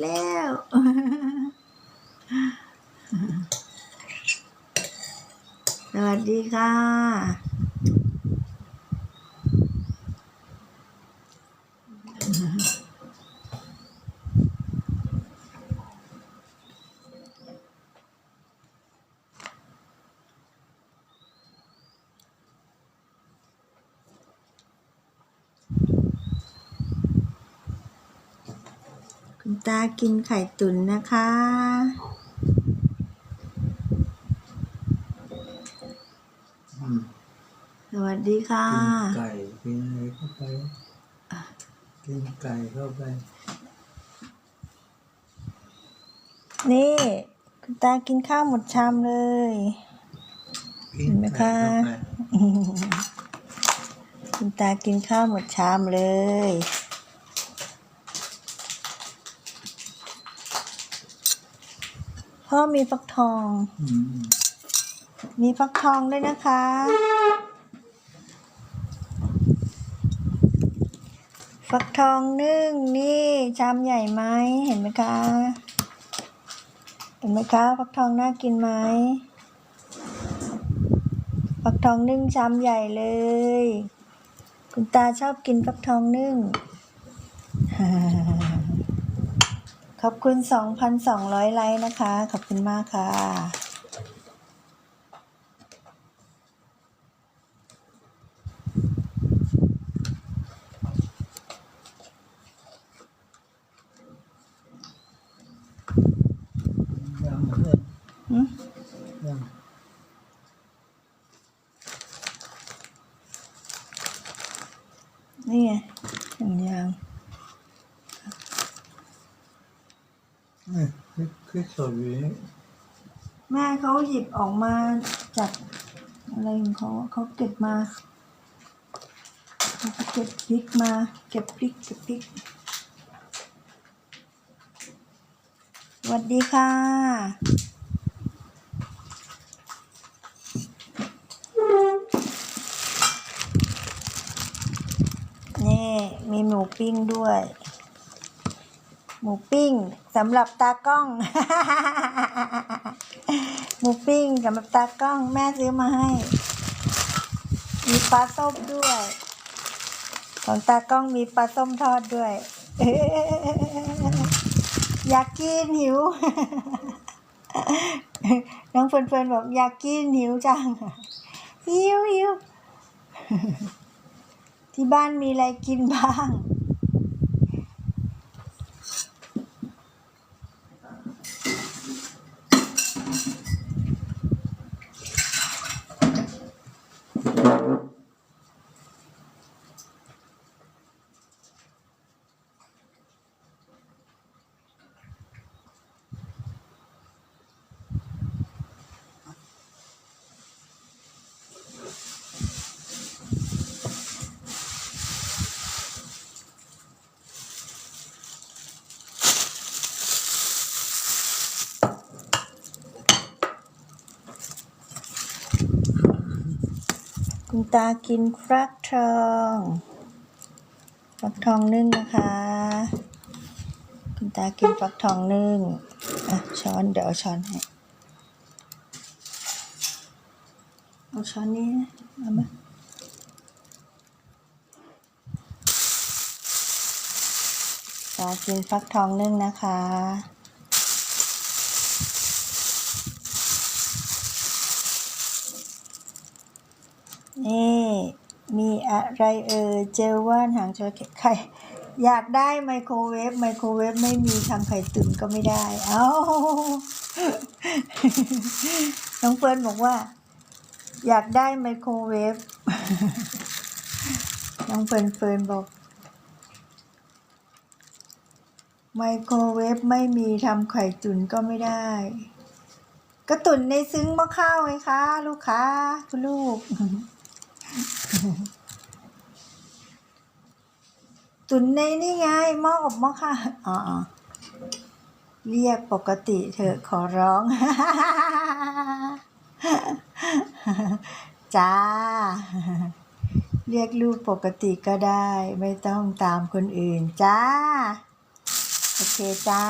แล้วสวัสดีค่ะ คุณตากินไข่ตุ๋นนะคะอืมสวัสดีค่ะ กินไก่กินอะไรเข้าไป กินไก่เข้าไป นี่ คุณตากินข้าวหมดชามเลยกินเห็นไหมไก่คะเข้าไปคุณตากินข้าวหมดชามเลย พ่อมีฟักทองอมีฟักทองด้วยนะคะ ฟักทองนึ่งนี่ชามใหญ่ไหมเห็นไหมคะ เห็นไหมคะฟักทองน่ากินไหมฟักทองนึ่งชามใหญ่เลย คุณตาชอบกินฟักทองนึ่ง ขอบคุณ 2,200 ไลค์นะคะ ขอบคุณมากค่ะ ยังเพื่อนหืมยังนี่ไงอย่างยาง เอ้ย คลิปคลิปสดอยู่นี่แม่เขาหยิบออกมาจากอะไรของเขาเขาเก็บมาเขาเก็บพริกมา เก็บพริกเก็บพริกสวัสดีค่ะ นี่มีหมูปิ้งด้วย หมูปิ้งสำหรับตากล้อง หมูปิ้งสำหรับตากล้อง แม่ซื้อมาให้ มีปลาส้มด้วย ของตากล้องมีปลาส้มทอดด้วย อยากกินหิว น้องเฟิร์นๆบอกอยากกินหิวจัง หิวหิวที่บ้านมีอะไรกินบ้าง Mm-hmm. คุณตากินฟักทอง ฟักทองนึ่งนะคะ คุณตากินฟักทองนึ่งอะช้อนเดี๋ยวเอาช้อนให้เอาช้อนนี้เอามาตากินฟักทองนึ่งนะคะ นี่มีอะไรเอ่ยเจลว่านหางจระเข้ไข่อยากได้ไมโครเวฟไมโครเวฟไม่มีทำไข่ตุ๋นก็ไม่ได้ เอ้าน้องเฟิร์นบอกว่า อยากได้ไมโครเวฟน้องเฟิร์นเฟิร์นบอกไมโครเวฟไม่มีทำไข่ตุ๋นก็ไม่ได้ ก็ตุ๋นในซึ้งหม้อข้าวไงคะ ลูกค้าคุณลูก ตุนในนี่ไงหม้ออบหม้อค่ะอ๋อเรียกปกติเถอะขอร้อง จ้า เรียกลูกปกติก็ได้ ไม่ต้องตามคนอื่น จ้าสเคจ้า